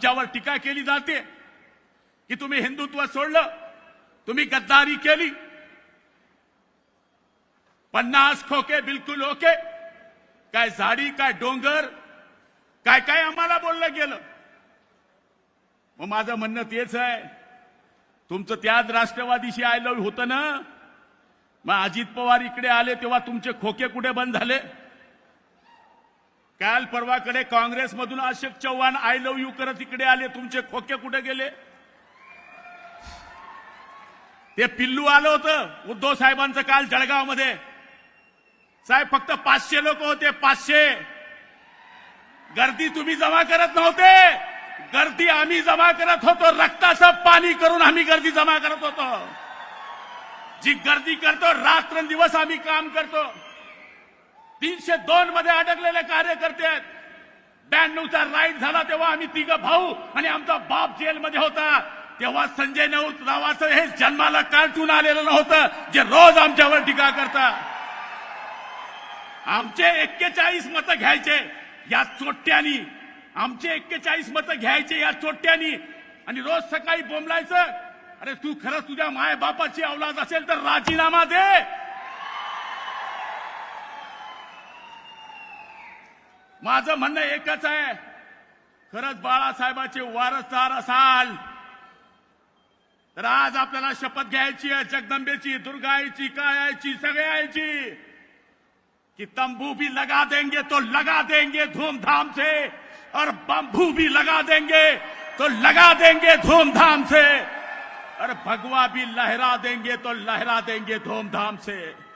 ज्यावर टीका केली जाते की तुम्ही हिंदुत्व सोडलं तुम्ही गद्दारी केली. पन्नास खोके बिलकुल ओके. काय झाडी काय डोंगर काय काय आम्हाला बोललं गेलं? मग माझं म्हणणं तेच आहे. तुमचं त्याच राष्ट्रवादीशी आय लव्ह होतं ना? मग अजित पवार इकडे आले तेव्हा तुमचे खोके कुठे बंद झाले? काल परवाकडे काँग्रेसमधून Ashok Chavan I love you करत इकडे आले. तुमचे खोके कुठे गेले? ते पिल्लू आलं होतं उद्धव साहेबांचं काल जळगावमध्ये. साहेब फक्त पाचशे लोक होते पाचशे. गर्दी तुम्ही जमा करत नव्हते. गर्दी आम्ही जमा करत होतो. रक्ताचं पाणी करून आम्ही गर्दी जमा करत होतो. जी गर्दी करतो रात्रंदिवस आम्ही काम करतो. तीनशे दोन मध्ये अडकलेले कार्यकर्ते आहेत. ब्याण्णवचा राईट झाला तेव्हा आम्ही तिघ भाऊ आणि आमचा बाप जेलमध्ये होता. तेव्हा संजय नऊत नावाचं हे जन्माला कार्टून आलेलं नव्हतं जे रोज आमच्यावर टीका करता आमचे एक्केचाळीस मतं घ्यायचे या चोट्यानी. आमचे एक्केचाळीस मतं घ्यायचे या चोट्यानी. आणि रोज सकाळी बोंबलायचं. अरे तू खरंच तुझ्या माय बापाची औलाद असेल तर राजीनामा दे. माझं म्हणणं एकच आहे. वारसदार असाल. आज आपल्याला शपथ घ्यायची आहे, जगदंबेची, दुर्गाईची कायाची सगळ्याची कि तंबू भी लगा देंगे तो लगा देंगे धूमधाम से. और बंबू भी लगा देंगे तो लगा देंगे धूमधाम से. और भगवा भी लहरा देंगे तो लहरा देंगे धूमधाम से.